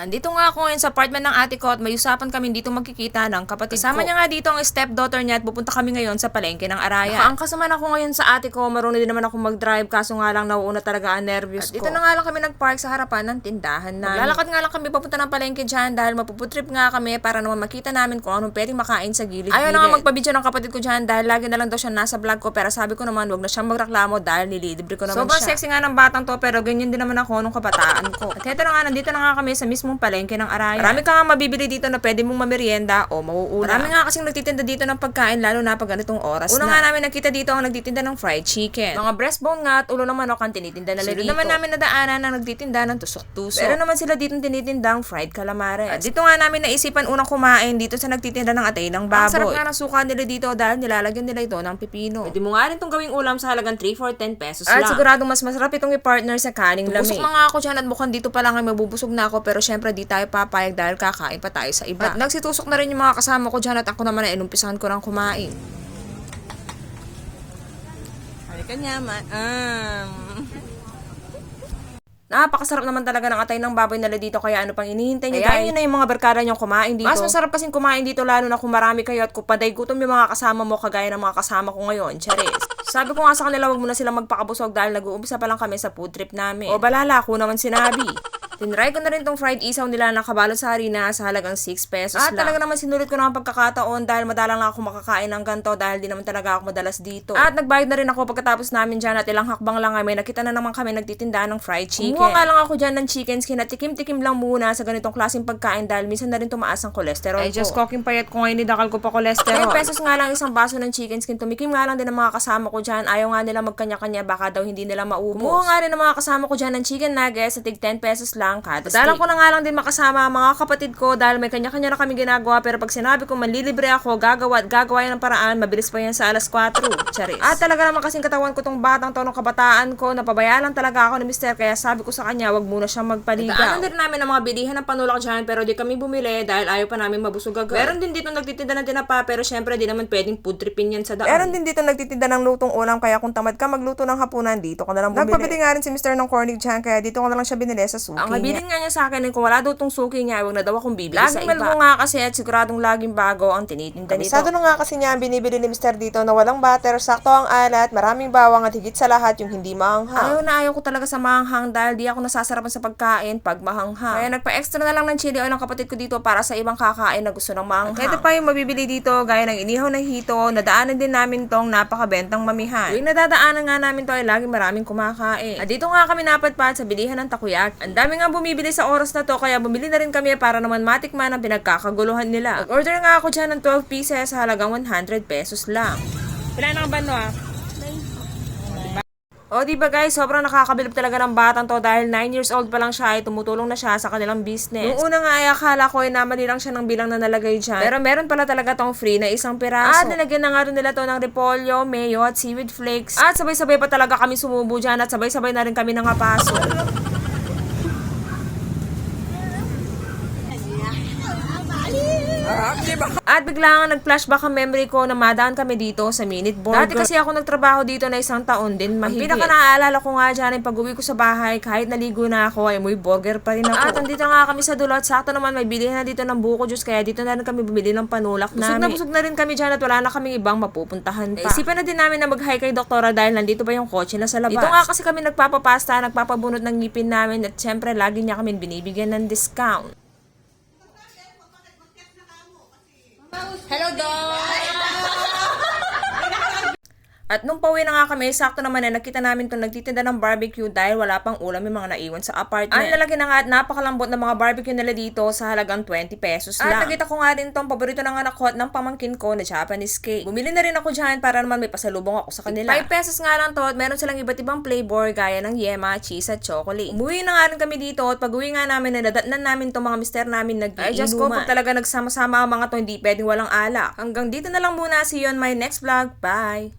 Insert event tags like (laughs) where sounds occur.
Andito nga ako ngayon sa apartment ng ate ko at may usapan kami dito magkikita ng kapatid Kasama ko. niya nga dito ang stepdaughter niya at pupunta kami ngayon sa palengke ng Araya. Nakaangkas naman ako ngayon sa ate ko, marunong din naman ako mag-drive kaso nga lang nauuna talaga ang nervous At ko. dito na nga lang kami nag-park sa harapan ng tindahan namin. Maglalakad nga lang kami papunta ng palengke dyan dahil mapuputrip nga kami para naman makita namin kung anong pwedeng makain sa gilid-gilid. Ayaw na nga magpabidyo ng kapatid ko dyan dahil lagi na lang daw siya nasa vlog ko pero sabi ko naman wag na siyang magreklamo dahil nililibre ko naman Sobrang siya. sexy nga ng batang to pero ganyan din naman ako nung kabataan ko. At heto na nga, nandito na nga kami sa mismong palengke ng Araya. Marami ka nga mabibili dito na pwede mong mamerienda o mauuna. Marami nga kasing nagtitinda dito ng pagkain lalo na pag ganitong oras Una na. nga namin nakita dito ang nagtitinda ng fried chicken. Mga breastbone nga at ulo ng manok ang tinitinda nila Sunod dito. naman namin nadaanan na nagtitinda ng tusok-tusok. Pero naman sila dito tinitindang fried calamares. At dito nga namin naisipan unang kumain dito sa nagtitinda ng atay ng baboy. Ang sarap nga ng suka nila dito dahil nilalagyan nila ito ng pipino. Pwede mo nga rin itong gawing ulam sa halagang 3 for 10 pesos At lang. siguradong mas masarap itong i-partner sa kaning lami. Busok na nga ako dyan at mukhang dito pa lang ay mabubusog na ako pero syempre di tayo papayag dahil kakain pa tayo sa iba. At nagsitusok na rin yung mga kasama ko dyan at ako naman ay inumpisahan ko ng kumain. Halika niya, man. Um, (laughs) Napakasarap naman talaga ng atay ng baboy nila dito kaya ano pang inihintay niyo dahil yun na yung mga barkada niyong kumain dito. Mas masarap kasing kumain dito lalo na kung marami kayo at kung paday gutom yung mga kasama mo kagaya ng mga kasama ko ngayon. Charis. (laughs) Sabi ko nga sa kanila wag mo na sila magpakabusog dahil nag-uumpisa pa lang kami sa food trip namin. O balala ko naman sinabi. (laughs) Tinry ko na rin tong fried isaw nila na kabalot sa harina sa halagang 6 pesos At lang. talaga naman sinulit ko na ang pagkakataon dahil madalang lang ako makakain ng ganto dahil di naman talaga ako madalas dito. At nagbayad na rin ako pagkatapos namin dyan at ilang hakbang lang ay may nakita na naman kami nagtitinda ng fried chicken. Kumuha nga lang ako dyan ng chicken skin at tikim-tikim lang muna sa ganitong klaseng pagkain dahil minsan na rin tumaas ang kolesterol Ay, ko. just cooking payat ko ngayon, idakal ko pa kolesterol. 10 pesos nga lang isang baso ng chicken skin. Tumikim nga lang din ang mga kasama ko dyan. Ayaw nga nila magkanya-kanya baka daw hindi nila maubos. Kumuha nga rin ng mga kasama ko dyan ng chicken nuggets sa tig 10 pesos lang kada Dalang ko na nga lang din makasama ang mga kapatid ko dahil may kanya-kanya na kami ginagawa pero pag sinabi ko manlilibre ako, gagawa at gagawa yan ng paraan, mabilis pa yan sa alas 4. (laughs) Charis. At talaga naman kasing katawan ko tong batang to nung kabataan ko, napabayaan lang talaga ako ni Mr. Kaya sabi ko sa kanya, wag muna siyang magpaligaw. Daanan din namin ang mga bilihan ng panulak dyan pero di kami bumili dahil ayaw pa namin mabusog agad. Meron din dito nagtitinda ng tinapa pero syempre di naman pwedeng food tripin yan sa daan. Meron din dito nagtitinda ng lutong ulam kaya kung tamad ka magluto ng hapunan dito ka na lang bumili. Nagpabili nga rin si Mr. ng cornig dyan kaya dito ko na lang siya binili sa suki Ang nabiling nga niya sa akin kung wala daw tong suki niya, wag na daw akong bibili sa Laging iba. Laging nga kasi at siguradong laging bago ang tinitinda nito. Kabisado na nga kasi niya ang binibili ni Mr. dito na walang butter, sakto ang alat, maraming bawang at higit sa lahat yung hindi maanghang. Ayaw na ayaw ko talaga sa mahanghang dahil di ako nasasarapan sa pagkain pag mahanghang. Kaya nagpa-extra na lang ng chili oil ng kapatid ko dito para sa ibang kakain na gusto ng mahanghang. Ito pa yung mabibili dito gaya ng inihaw na hito. Nadaanan din namin tong napakabentang mamihan. Tuwing nadadaanan nga namin to ay lagi maraming kumakain. At dito nga kami napadpad sa bilihan ng takoyaki. Ang dami nga bumibili sa oras na to kaya bumili na rin kami para naman matikman ang pinagkakaguluhan nila. Nag-order nga ako dyan ng 12 pieces sa halagang 100 pesos lang. Pila na ba no ah? O, di ba guys, sobrang nakakabilib talaga ng batang to dahil 9 years old pa lang siya ay tumutulong na siya sa kanilang business. Yung una nga ay akala ko ay namali lang siya ng bilang na nalagay dyan. Pero meron pala talaga tong free na isang piraso. At nilagyan na nga rin nila to ng repolyo, mayo at seaweed flakes. At sabay-sabay pa talaga kami sumubo dyan at sabay-sabay na rin kami nangapaso. (laughs) At bigla nga nag-flashback ang memory ko na madaan kami dito sa Minute Burger. Dati kasi ako nagtrabaho dito na isang taon din mahigit. Ang pinaka naaalala ko nga dyan ay pag-uwi ko sa bahay, kahit naligo na ako, ay muy burger pa rin ako. At andito nga kami sa dulot, sakto naman may bilihan na dito ng buko juice, kaya dito na rin kami bumili ng panulak busog namin. na busog na rin kami dyan at wala na kaming ibang mapupuntahan pa. Isipan na din namin na mag-hi kay doktora dahil nandito pa yung kotse na sa labas. Dito nga kasi kami nagpapapasta, nagpapabunot ng ngipin namin at syempre lagi niya kami binibigyan ng discount. Hello, Dog! At nung pauwi na nga kami, sakto naman na nakita namin itong nagtitinda ng barbecue dahil wala pang ulam yung mga naiwan sa apartment. Ang lalaki na nga at napakalambot ng mga barbecue nila dito sa halagang 20 pesos lang. At nakita ko nga din tong paborito ng anak ko at ng pamangkin ko na Japanese cake. Bumili na rin ako dyan para naman may pasalubong ako sa kanila. 5 pesos nga lang to at meron silang iba't ibang flavor gaya ng yema, cheese at chocolate. Umuwi na nga rin kami dito at pag uwi nga namin, nadadatnan namin tong mga mister namin nag Ay, just ko, pag talaga nagsama-sama ang mga to, hindi pwedeng walang alak. Hanggang dito na lang muna. See you on my next vlog. Bye!